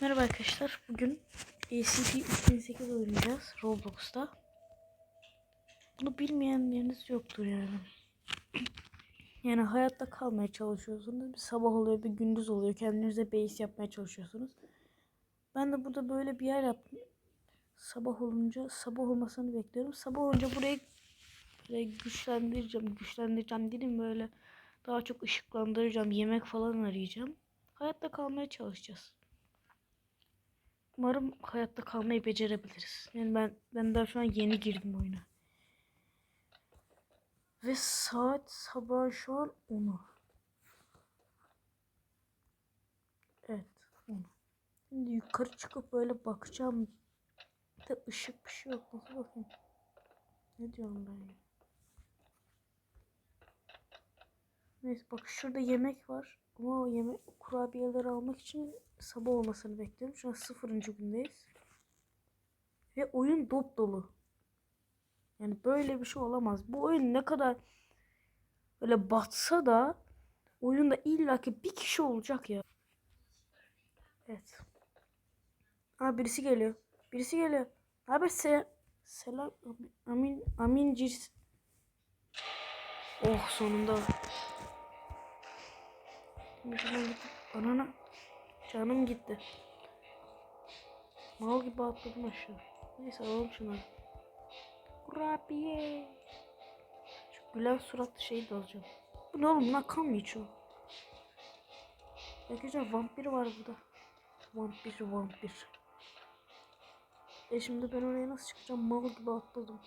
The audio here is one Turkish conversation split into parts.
Merhaba arkadaşlar. Bugün ACP-3008 oynayacağız Roblox'ta. Bunu bilmeyenleriniz yoktur yani. Yani hayatta kalmaya çalışıyorsunuz. Bir sabah oluyor, bir gündüz oluyor. Kendinize base yapmaya çalışıyorsunuz. Ben de burada böyle bir yer yaptım. Sabah olunca, sabah olmasını bekliyorum. Sabah olunca burayı böyle güçlendireceğim. Güçlendireceğim dedim böyle. Daha çok ışıklandıracağım. Yemek falan arayacağım. Hayatta kalmaya çalışacağız. Umarım hayatta kalmayı becerebiliriz. Yani ben ben daha şu an yeni girdim oyuna. Ve saat sabah şu an 10'u. Evet 10. Şimdi yukarı çıkıp böyle bakacağım. Da ışık bir şey yok. Nasıl bakayım? Ne diyorum ben ya? Neyse bak şurada yemek var. Ama yemek kurabiyeleri almak için sabah olmasını bekliyorum. Şu an sıfırıncı gündeyiz. Ve oyun dop dolu. Yani böyle bir şey olamaz. Bu oyun ne kadar böyle batsa da oyunda illaki bir kişi olacak ya. Evet. Ha birisi geliyor. Birisi geliyor. Abi se selam amin amin cis. Oh sonunda. Anana canım gitti. Mal gibi atladım aşağı. Neyse alalım şunu. Kurabiye. Şu gülen suratlı şeyi de alacağım. Bu ne oğlum bunlar kan mı içiyor? Arkadaşlar vampir var burada. Vampir vampir. E şimdi ben oraya nasıl çıkacağım? Mal gibi atladım.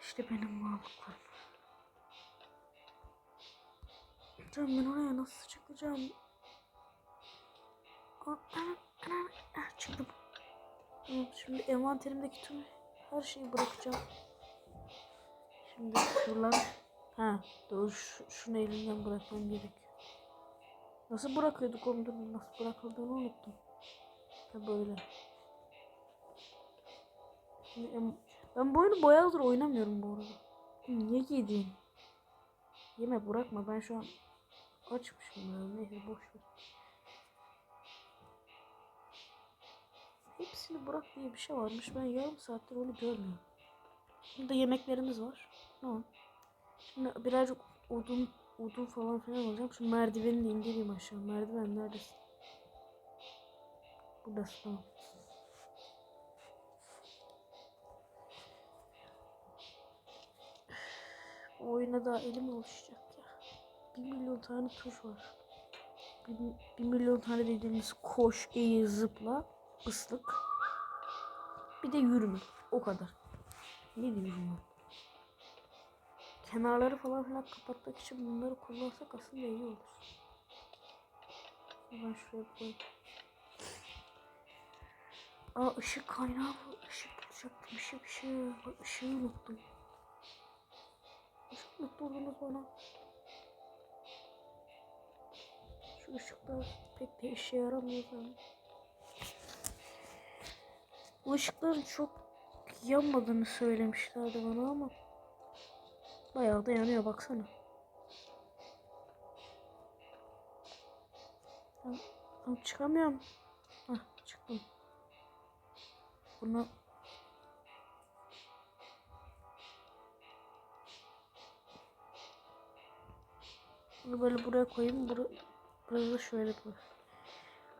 İşte benim mallıklarım. Canım ben oraya nasıl çıkacağım? Aa, çıktım. Şimdi envanterimdeki tüm her şeyi bırakacağım. Şimdi şuralar. Ha doğru şu, şunu elimden bırakmam gerekiyor. Nasıl bırakıyorduk onu nasıl bırakıldığını unuttum. Ha böyle. Şimdi ben bu oyunu bayağıdır oynamıyorum bu arada. Niye yedin? Yeme bırakma ben şu an açmışım ya. Neyse boş ver. Hepsini bırak diye bir şey varmış. Ben yarım saattir onu görmüyorum. Burada yemeklerimiz var. Tamam. Şimdi birazcık odun odun falan filan alacağım. Şu merdiveni de indireyim aşağı. Merdiven neredesin? Buradasın tamam. Bu oyuna daha elim oluşacak ya. Bir milyon tane tuş var. Bir, bir milyon tane dediğimiz koş, eğil, zıpla, ıslık. Bir de yürüme. O kadar. Ne diyorum ben? Kenarları falan filan kapatmak için bunları kullansak aslında iyi olur. Ben şuraya koyayım. Aa ışık kaynağı bu. Işık bulacaktım. Işık ışığı unuttum. Işık unutturdunuz bana. Şu ışıklar pek de işe yaramıyor zaten. Bu çok yanmadığını söylemişlerdi bana ama bayağı da yanıyor baksana. Ben, ben çıkamıyorum. Hah çıktım. Bunu Bunu böyle buraya koyayım. Bura, burası da şöyle koy.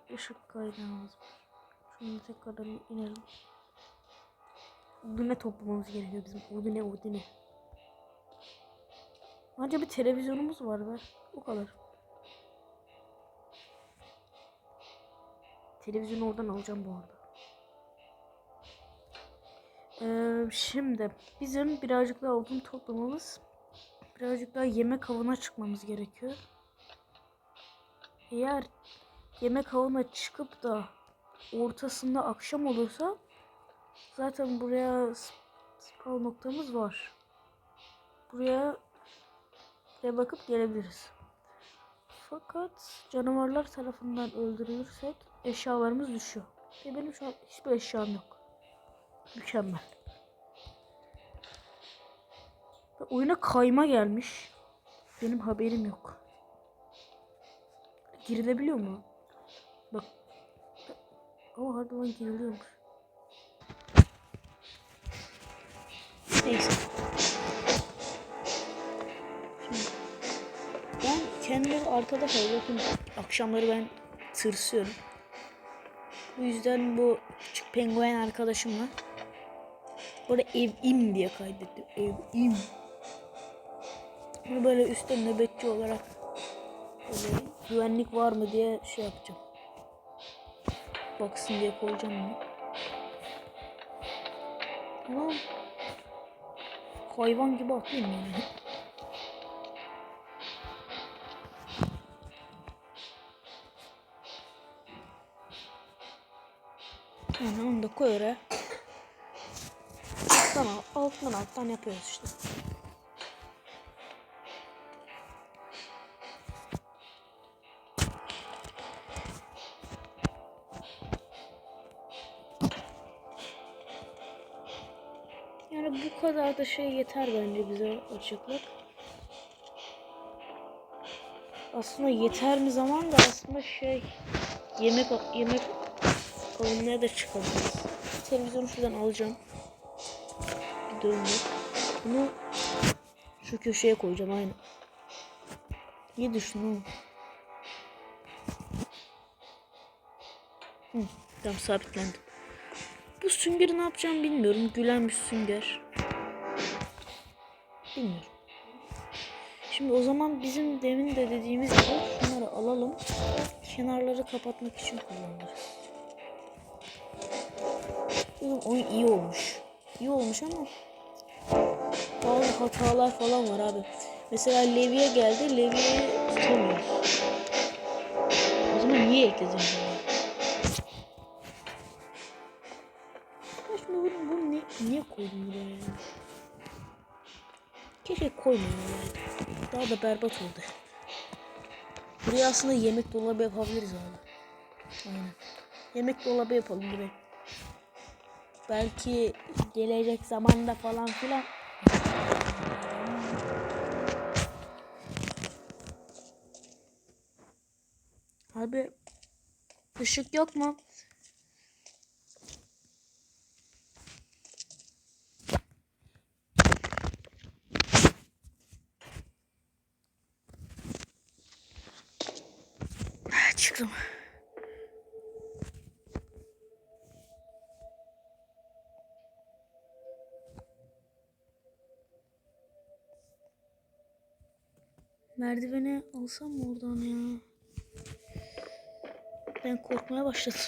Işık kaynağımız var. Şimdi tekrardan inelim. Odine toplamamız gerekiyor bizim. Odine odine. Ancak bir televizyonumuz var be. O kadar. Televizyonu oradan alacağım bu arada. Ee, şimdi bizim birazcık daha odun toplamamız birazcık daha yemek avına çıkmamız gerekiyor. Eğer yemek avına çıkıp da ortasında akşam olursa zaten buraya spawn noktamız var. Buraya buraya bakıp gelebiliriz. Fakat canavarlar tarafından öldürülürsek eşyalarımız düşüyor. Ve benim şu an hiçbir eşyam yok. Mükemmel. Ve oyuna kayma gelmiş. Benim haberim yok. Girilebiliyor mu? Bak. Ama hadi lan geriliyormuş. Neyse. Şimdi ben kendileri arkada kalıyor. Bakın akşamları ben tırsıyorum. Bu yüzden bu küçük penguen arkadaşımla Burada ev im diye kaydettim. Ev im. Bunu böyle üstte nöbetçi olarak böyle güvenlik var mı diye şey yapacağım. Baksın diye koyacağım bunu. Ama hayvan gibi atlayayım yani. Yani onu da koy oraya. Tamam alttan alttan yapıyoruz işte. Kadar da şey yeter bence bize açıklık. Aslında yeter mi zaman da aslında şey yemek yemek alınmaya da çıkabiliriz. Televizyonu şuradan alacağım. Bir döndü. Bunu şu köşeye koyacağım aynı. Niye düştün oğlum? Hı, tamam sabitlendi. Bu süngeri ne yapacağım bilmiyorum. Gülen bir sünger. Bilmiyorum. Şimdi o zaman bizim demin de dediğimiz gibi şunları alalım. Kenarları kapatmak için kullanırız. Oğlum oyun iyi olmuş. İyi olmuş ama bazı hatalar falan var abi. Mesela Levi'ye geldi. Levi'yi tutamıyoruz. O zaman niye ekledin bunu? Bunu, bunu ne, niye koydun buraya ya? Keşke koymayayım ya. Daha da berbat oldu. Buraya aslında yemek dolabı yapabiliriz abi. Aynen. Yemek dolabı yapalım buraya. Belki gelecek zamanda falan filan. Abi ışık yok mu? Çıktım. Merdiveni alsam mı oradan ya? Ben korkmaya başladım.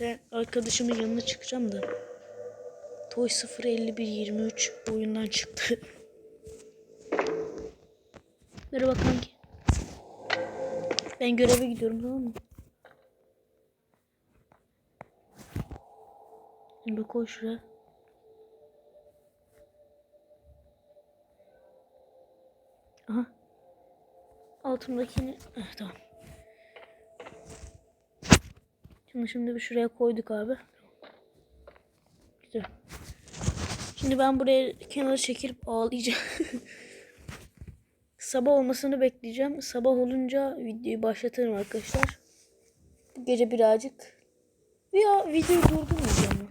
Ben arkadaşımın yanına çıkacağım da. Toy 05123 oyundan çıktı. Merhaba kanki. Ben göreve gidiyorum tamam mı? Şimdi koy şuraya. Aha. Altımdakini... Eh, tamam. Şimdi şimdi bir şuraya koyduk abi. Güzel. Şimdi ben buraya kenara çekilip ağlayacağım. Sabah olmasını bekleyeceğim. Sabah olunca videoyu başlatırım arkadaşlar. Bu gece birazcık ya videoyu durdurmayacağım.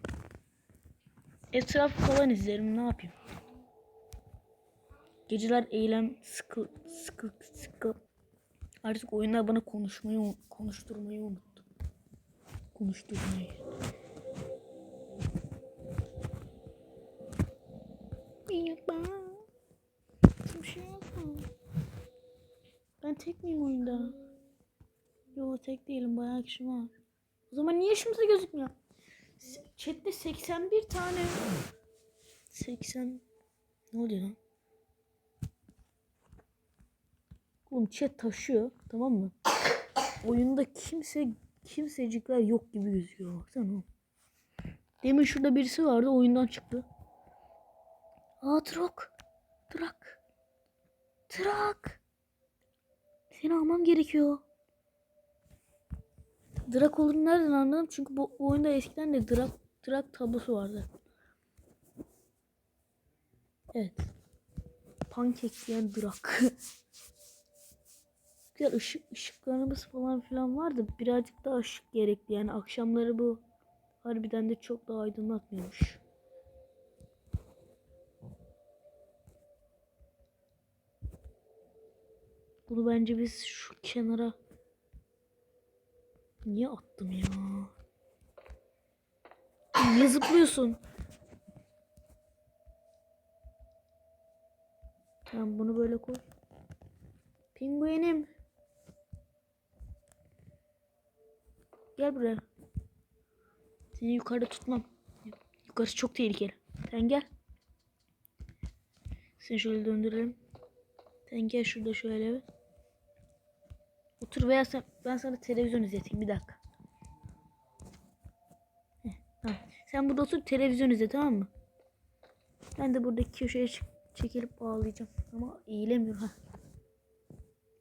Etrafı falan izlerim ne yapayım. Geceler eylem sıkı sıkı sıkı. Artık oyunlar bana konuşmayı konuşturmayı unuttu. Konuşturmayı. Merhaba. Kimse yok mu? Ben tek miyim oyunda? Yo tek değilim bayağı kişi var. O zaman niye şimdi gözükmüyor? Chat'te 81 tane 80 Ne oluyor lan? Oğlum chat taşıyor tamam mı? Oyunda kimse kimsecikler yok gibi gözüküyor baksana. oğlum. Demin şurada birisi vardı oyundan çıktı. Aa Trak. Trak. Trak. Seni almam gerekiyor. Drak olduğunu nereden anladım? Çünkü bu oyunda eskiden de Drak, Drak tablosu vardı. Evet. Pankek yiyen Drak. güzel ışık ışıklarımız falan filan vardı. Birazcık daha ışık gerekli. Yani akşamları bu harbiden de çok daha aydınlatmıyormuş. Bunu bence biz şu kenara niye attım ya? Niye zıplıyorsun? Tamam bunu böyle koy. Pinguinim. Gel buraya. Seni yukarıda tutmam. Yukarısı çok tehlikeli. Sen gel. Seni şöyle döndürelim. Sen gel şurada şöyle. Otur veya sen, ben sana televizyon izleteyim bir dakika. Heh. Sen burada otur televizyon izle tamam mı? Ben de buradaki köşeye çekilip bağlayacağım. Ama eğilemiyor ha.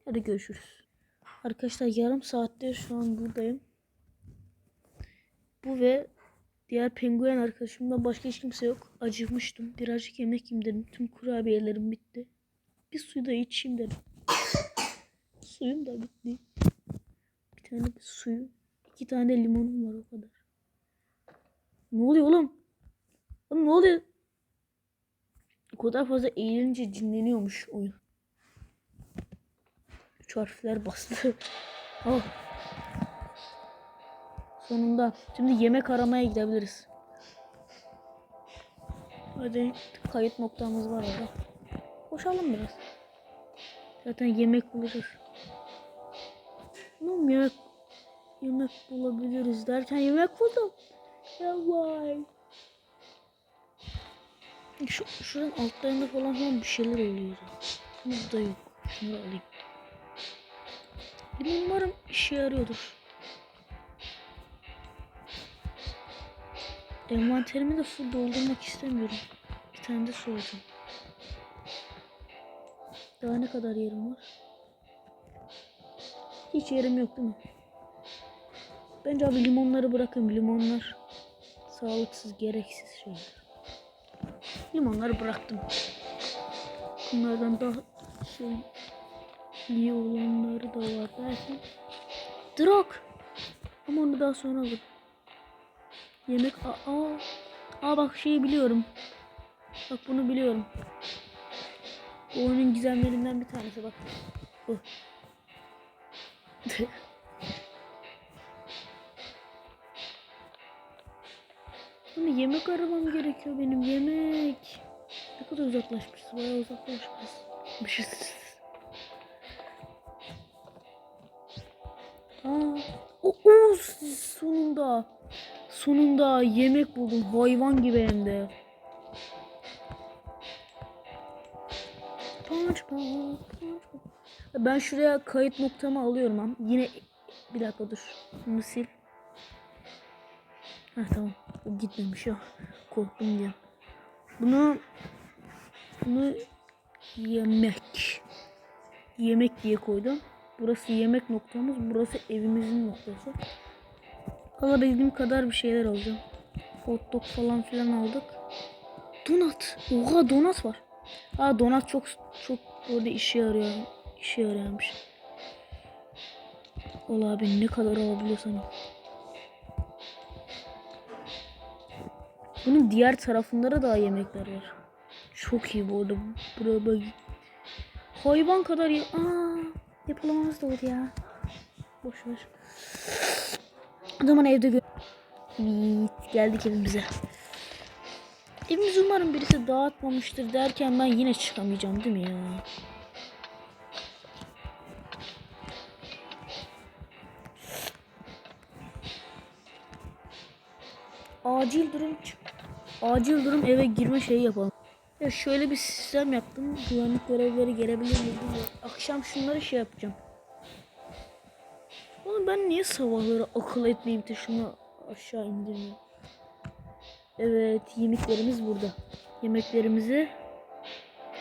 Hadi görüşürüz. Arkadaşlar yarım saattir şu an buradayım. Bu ve diğer penguen arkadaşımdan başka hiç kimse yok. Acıkmıştım. Birazcık yemek yiyeyim dedim. Tüm kurabiyelerim bitti. Bir suyu da içeyim dedim. Suyum da bitti. Bir tane de suyu. iki tane limonum var o kadar. Ne oluyor oğlum? Oğlum ne oluyor? O kadar fazla eğlenince cinleniyormuş oyun. Üç harfler bastı. oh. Sonunda. Şimdi yemek aramaya gidebiliriz. Hadi kayıt noktamız var orada. Koşalım biraz. Zaten yemek bulacağız. Tamam yemek yemek bulabiliriz derken yemek buldum. Ya vay. Şu, şuranın altlarında falan falan bir şeyler oluyor. Burada yok. Şunları alayım. Limon umarım işe yarıyordur. Envanterimi de full doldurmak istemiyorum. Bir tane de su alacağım. Daha ne kadar yerim var? Hiç yerim yok değil mi? Bence abi limonları bırakın. Limonlar sağlıksız, gereksiz şeyler. Limonları bıraktım. Bunlardan daha şey iyi olanları da var derken. Drog. Ama onu daha sonra alırım. Yemek aa, aa, aa bak şeyi biliyorum. Bak bunu biliyorum. Bu oyunun gizemlerinden bir tanesi bak. Bu. Ama yemek aramam gerekiyor benim yemek. Ne kadar uzaklaşmışız bayağı uzaklaşmışız. Aa, o, o, sonunda. Sonunda yemek buldum hayvan gibi hem de. Punch ball. Ben şuraya kayıt noktamı alıyorum am. Yine bir dakika dur. Bunu sil. Heh tamam. O gitmemiş ya. Korktum diye. Bunu bunu yemek yemek diye koydum. Burası yemek noktamız. Burası evimizin noktası. Alabildiğim kadar bir şeyler alacağım. Hot dog falan filan aldık. Donat. Oha donat var. Aa donat çok çok orada işe yarıyor. İşe yarıyormuş. Ola abi ne kadar alabiliyorsan al. Bunun diğer tarafında da yemekler var. Çok iyi bu arada. Buraya bak. Hayvan kadar ya. Aa, depolamamız da ya. Boş ver. O zaman evde gö Evet, geldik evimize. Evimizi umarım birisi dağıtmamıştır derken ben yine çıkamayacağım değil mi ya? Acil durum. Acil durum eve girme şeyi yapalım. Ya şöyle bir sistem yaptım. Güvenlik görevlileri gelebilir mi. Akşam şunları şey yapacağım. Oğlum ben niye sabahları akıl etmeyip de şunu aşağı indirmiyorum? Evet yemeklerimiz burada. Yemeklerimizi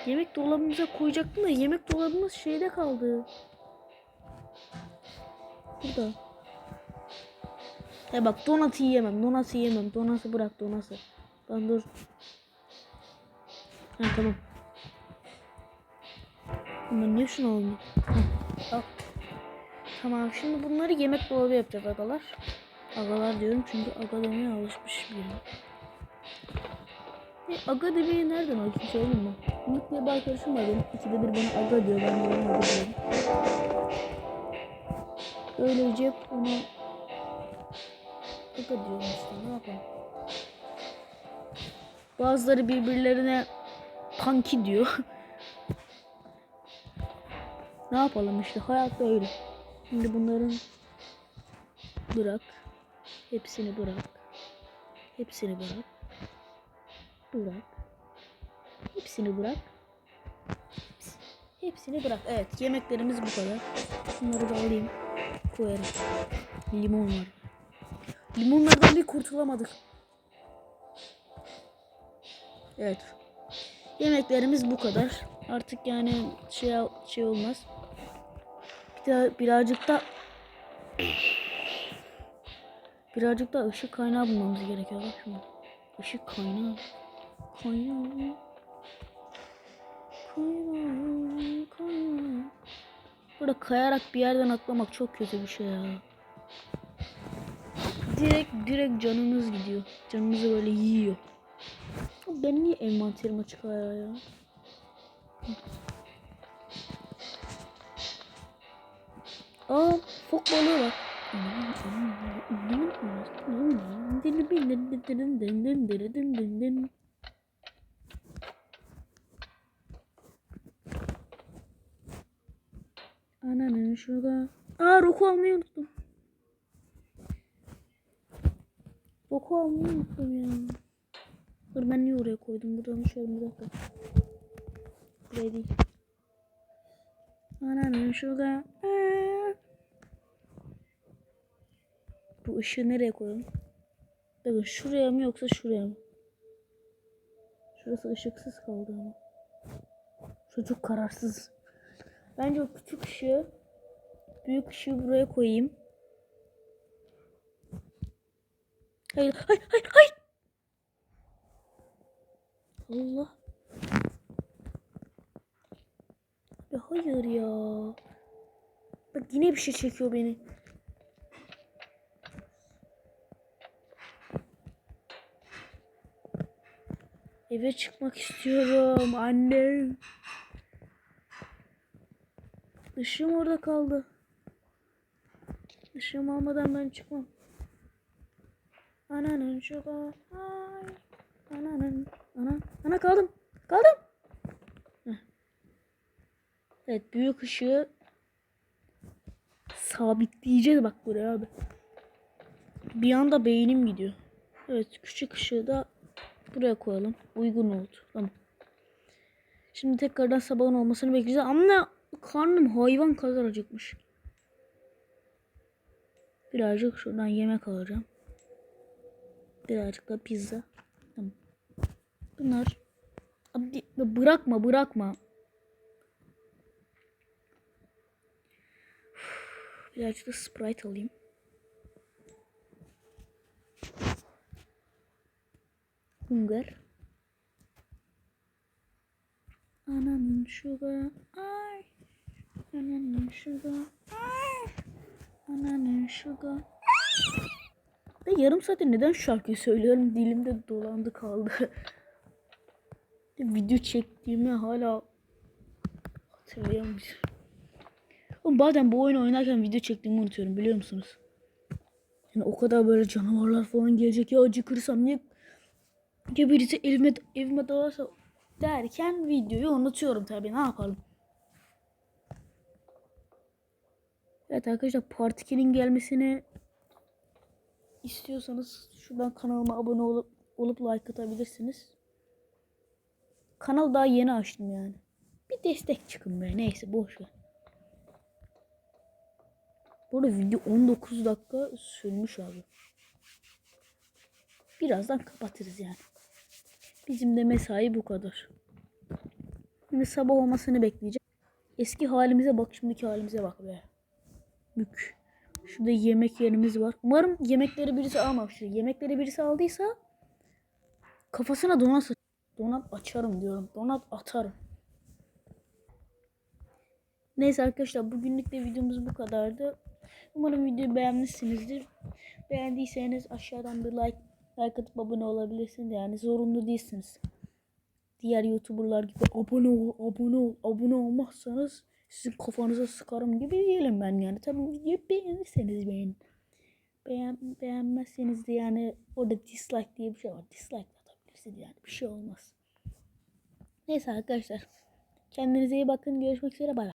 yemek dolabımıza koyacaktım da yemek dolabımız şeyde kaldı. Burada. Ya bak donatı yiyemem. Donatı yiyemem. Donatı bırak donatı. Ben dur. Ha tamam. Ama niye şunu almıyor? Ha, al. Tamam şimdi bunları yemek dolabı yapacağız agalar. Agalar diyorum çünkü aga demeye alışmış biri. E, aga demeyi nereden alışmış söyleyeyim mi? Umut diye bir arkadaşım var benim. İkide bir bana aga diyor. Ben de ona aga diyorum. Böylece aga diyorum işte ne yapalım. Bazıları birbirlerine kanki diyor. ne yapalım işte hayat böyle. Şimdi bunların bırak. Hepsini bırak. Hepsini bırak. Bırak. Hepsini bırak. Hepsi- Hepsini bırak. Evet yemeklerimiz bu kadar. Bunları da alayım. Koyarım. Limon var. Limonlardan bir kurtulamadık. Evet. Yemeklerimiz bu kadar. Artık yani şey şey olmaz. Bir de birazcık da birazcık da ışık kaynağı bulmamız gerekiyor bak şimdi. Işık kaynağı. Kaynağı. Kaynağı. Kaynağı. Burada kayarak bir yerden atlamak çok kötü bir şey ya. Direkt direkt canınız gidiyor. Canınızı böyle yiyor. Ben niye envanterim açık ayağı ya? Aa fok balığı var. Ananın şurada. Aa roku almayı unuttum. Roku almayı unuttum ya. Dur ben niye oraya koydum? Buradan şöyle bir dakika. Buraya değil. Ananın şurada. Bu ışığı nereye koyalım? Bakın şuraya mı yoksa şuraya mı? Şurası ışıksız kaldı ama. Çok kararsız. Bence o küçük ışığı büyük ışığı buraya koyayım. Hayır, hayır, hayır, hayır. Allah. Ya hayır ya. Bak yine bir şey çekiyor beni. Eve çıkmak istiyorum annem. Işığım orada kaldı. Işığım almadan ben çıkmam. Ananın şurada. Ay. Ananın. Ana. Ana kaldım. Kaldım. Heh. Evet büyük ışığı sabitleyeceğiz bak buraya abi. Bir anda beynim gidiyor. Evet küçük ışığı da buraya koyalım. Uygun oldu. Tamam. Şimdi tekrardan sabahın olmasını bekleyeceğiz. Ama karnım hayvan kadar acıkmış. Birazcık şuradan yemek alacağım. Birazcık da pizza. Bunlar Abi bırakma bırakma. Birazcık da Sprite alayım. Hunger. Ananın şuga. Ay. Ananın şuga. Ay. Ananın şuga. Yarım saattir neden şarkıyı söylüyorum dilimde dolandı kaldı. Video çektiğimi hala hatırlayamıyorum. Oğlum bazen bu oyunu oynarken video çektiğimi unutuyorum biliyor musunuz? Yani o kadar böyle canavarlar falan gelecek ya acıkırsam niye ya birisi evime, evime dalarsa derken videoyu unutuyorum tabii ne yapalım. Evet arkadaşlar Part 2'nin gelmesini istiyorsanız şuradan kanalıma abone olup olup like atabilirsiniz. Kanal daha yeni açtım yani. Bir destek çıkın be neyse boş ver. Bu arada video 19 dakika sürmüş abi. Birazdan kapatırız yani. Bizim de mesai bu kadar. Şimdi sabah olmasını bekleyeceğim. Eski halimize bak şimdiki halimize bak be. Mük. Şurada yemek yerimiz var. Umarım yemekleri birisi almamıştır. Yemekleri birisi aldıysa kafasına donat donat açarım diyorum. Donat atarım. Neyse arkadaşlar bugünlük de videomuz bu kadardı. Umarım videoyu beğenmişsinizdir. Beğendiyseniz aşağıdan bir like like atıp abone olabilirsiniz. Yani zorunlu değilsiniz. Diğer YouTuber'lar gibi abone ol, abone ol, abone olmazsanız sizin kafanıza sıkarım gibi değilim ben yani. Tabii videoyu beğenirseniz beğenin. Beğen, beğenmezseniz de yani orada dislike diye bir şey var. Dislike atabilirsiniz yani bir şey olmaz. Neyse arkadaşlar. Kendinize iyi bakın. Görüşmek üzere. Bay bay.